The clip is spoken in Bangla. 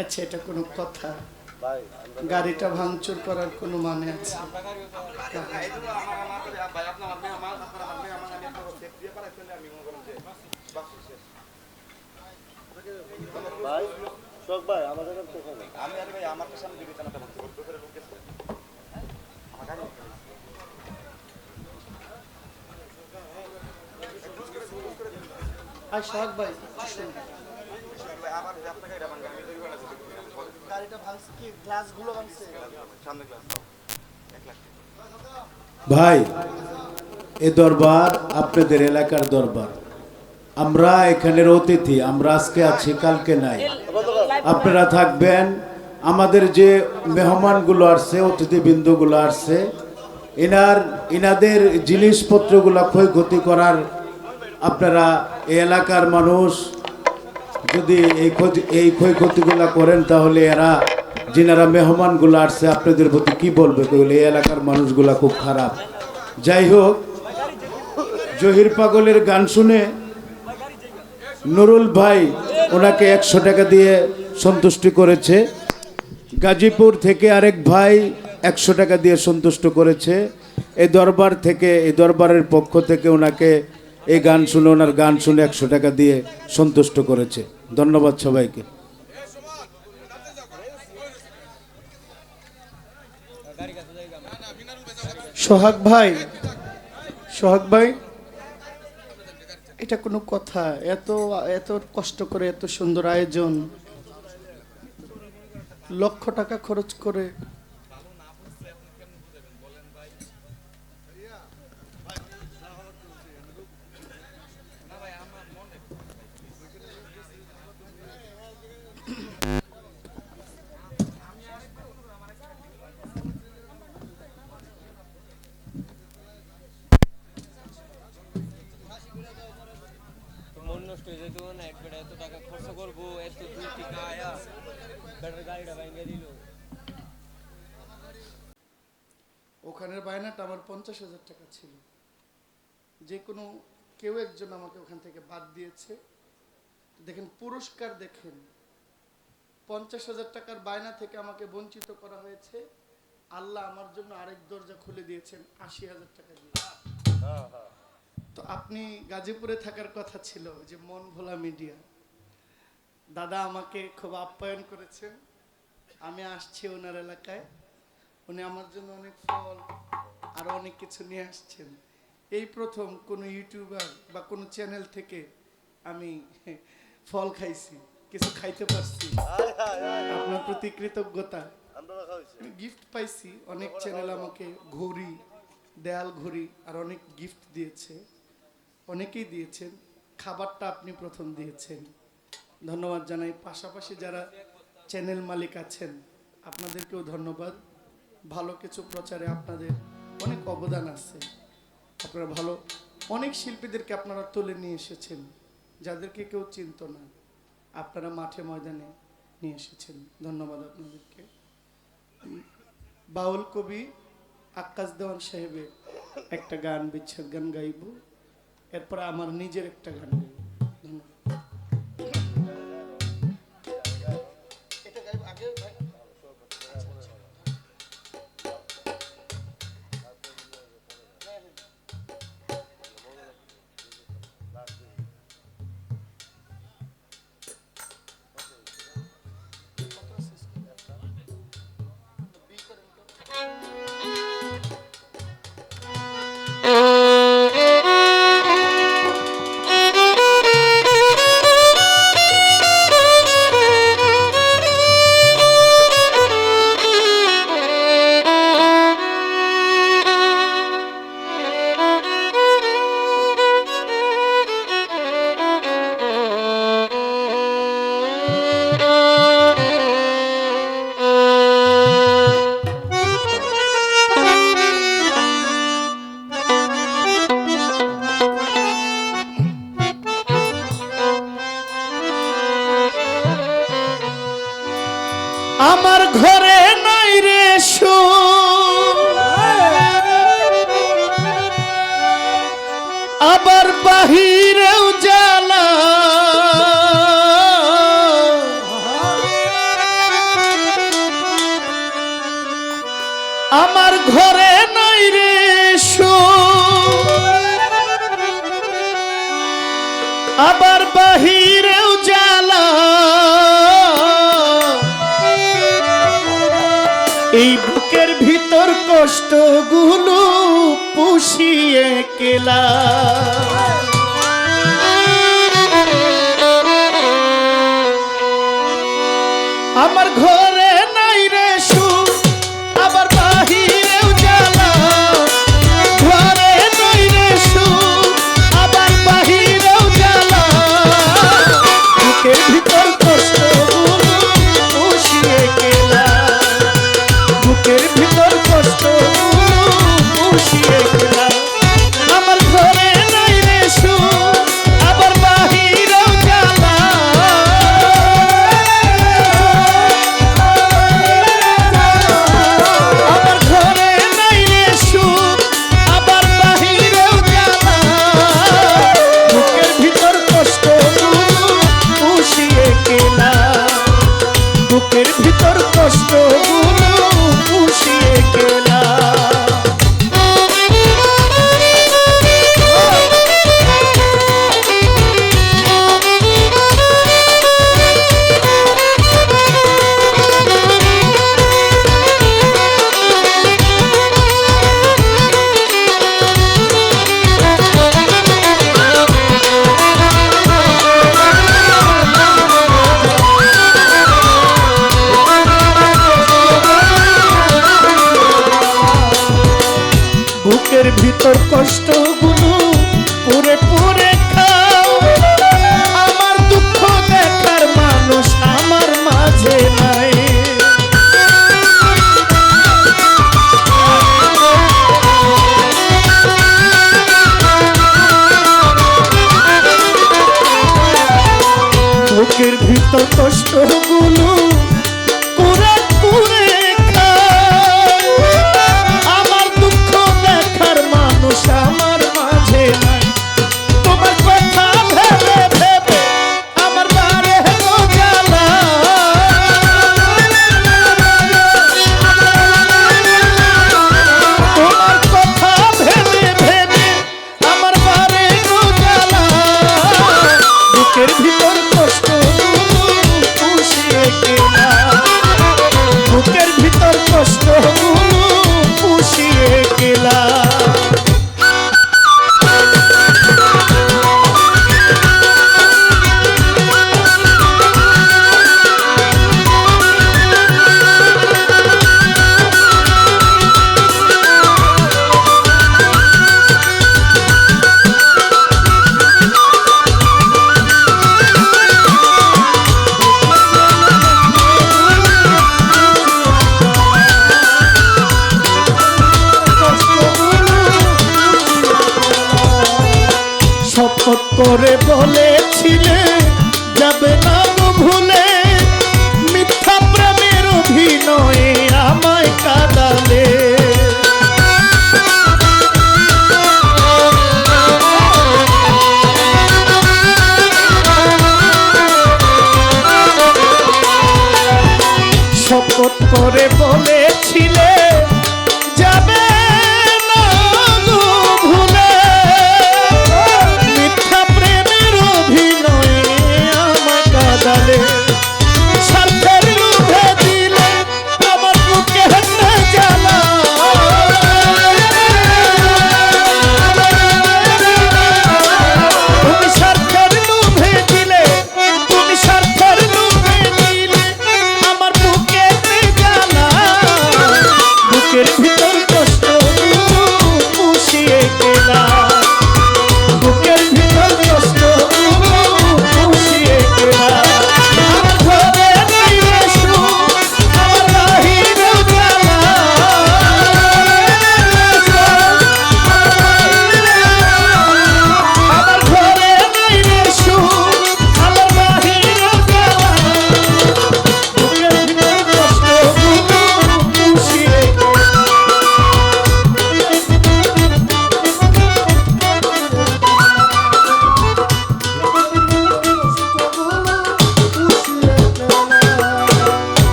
আচ্ছা এটা কোনো কথা। ভাই গাড়িটা ভাঙচুর করার কোনো মানে আছে? ভাই শোক ভাই আমার আর আপনাকে এটা ভাই এ দরবার আপনাদের এলাকার দরবার। আমরা এখানের অতিথি আমরা আজকে আছি কালকে নাই। আপনারা থাকবেন আমাদের যে মেহমানগুলো আসছে অতিথিবৃন্দগুলো আসছে এনার এনাদের জিনিসপত্রগুলো ক্ষয়ক্ষতি করার আপনারা এই এলাকার মানুষ যদি এই ক্ষতি এই ক্ষয়ক্ষতিগুলো করেন তাহলে এরা, যিনারা মেহমানগুলো আসছে, আপনাদের প্রতি কি বলবে? কইলে এই এলাকার মানুষগুলা খুব খারাপ। যাই হোক, জহির পাগলের গান শুনে নুরুল ভাই ওনাকে একশো টাকা দিয়ে সন্তুষ্টি করেছে। গাজীপুর থেকে আরেক ভাই একশো টাকা দিয়ে সন্তুষ্ট করেছে। এই দরবার থেকে এই দরবারের পক্ষ থেকে ওনাকে এই গান শুনে ওনার গান শুনে একশো টাকা দিয়ে সন্তুষ্ট করেছে। ধন্যবাদ সবাইকে। সোহাগ ভাই সোহাগ ভাই, এটা কোনো কথা। এত এত কষ্ট করে এত সুন্দর আয়োজন। লক্ষ টাকা খরচ করে নষ্ট না একবার এত টাকা খরচ করব এত দূর থেকে আয়া ব্যাটার গাড়িটা ভাঙিয়ে দিল। ওখানের বায়নাটা আমার পঞ্চাশ হাজার টাকা ছিল। যে কোনো কেউ একজন আমাকে ওখান থেকে বাদ দিয়েছে। দেখেন পুরস্কার দেখেন পঞ্চাশ হাজার টাকার বায়না থেকে আমাকে বঞ্চিত করা হয়েছে। আল্লাহ আমার জন্য আরেক দরজা খুলে দিয়েছেন আশি হাজার টাকা দিয়ে। তো আপনি গাজীপুরে থাকার কথা ছিল যে মন ভোলা মিডিয়া। দাদা আমাকে খুব আপ্যায়ন করেছেন। আমি আসছি ওনার এলাকায়। উনি আমার জন্য অনেক ফল আর অনেক কিছু নিয়ে আসছেন। এই প্রথম কোনো ইউটিউবার বা কোনো চ্যানেল থেকে আমি ফল খাইছি কিছু খাইতে পারছি। আপনার প্রতি কৃতজ্ঞতা। গিফট পাইছি। অনেক চ্যানেল আমাকে ঘড়ি দেয়াল ঘড়ি আর অনেক গিফট দিয়েছে। অনেকেই দিয়েছেন, খাবারটা আপনি প্রথম দিয়েছেন। ধন্যবাদ জানাই। পাশাপাশি যারা চ্যানেল মালিক আছেন, আপনাদেরকেও ধন্যবাদ। ভালো কিছু প্রচারে আপনাদের অনেক অবদান আছে। আপনারা ভালো, অনেক শিল্পীদেরকে আপনারা তুলে নিয়ে এসেছেন, যাদেরকে কেউ চিনত না। আপনারা মাঠে ময়দানে নিয়ে এসেছেন। ধন্যবাদ আপনাদেরকে। বাউল কবি আকাশ দেওয়ান সাহেবের একটা গান, বিচ্ছেদ গান গাইব। এরপর আমার নিজের একটা গান গাইব। আমার ঘরে নাই রে সু আবার বাহিরেও জ্বালা। আমার ঘরে নাই রে সু আবার বাহিরেও জ্বালা। এই বুকের ভিতর কষ্টগুলো পুষিয়ে কেলা আমার ঘর কষ্ট বুকের ভিতর কষ্টগুলো করে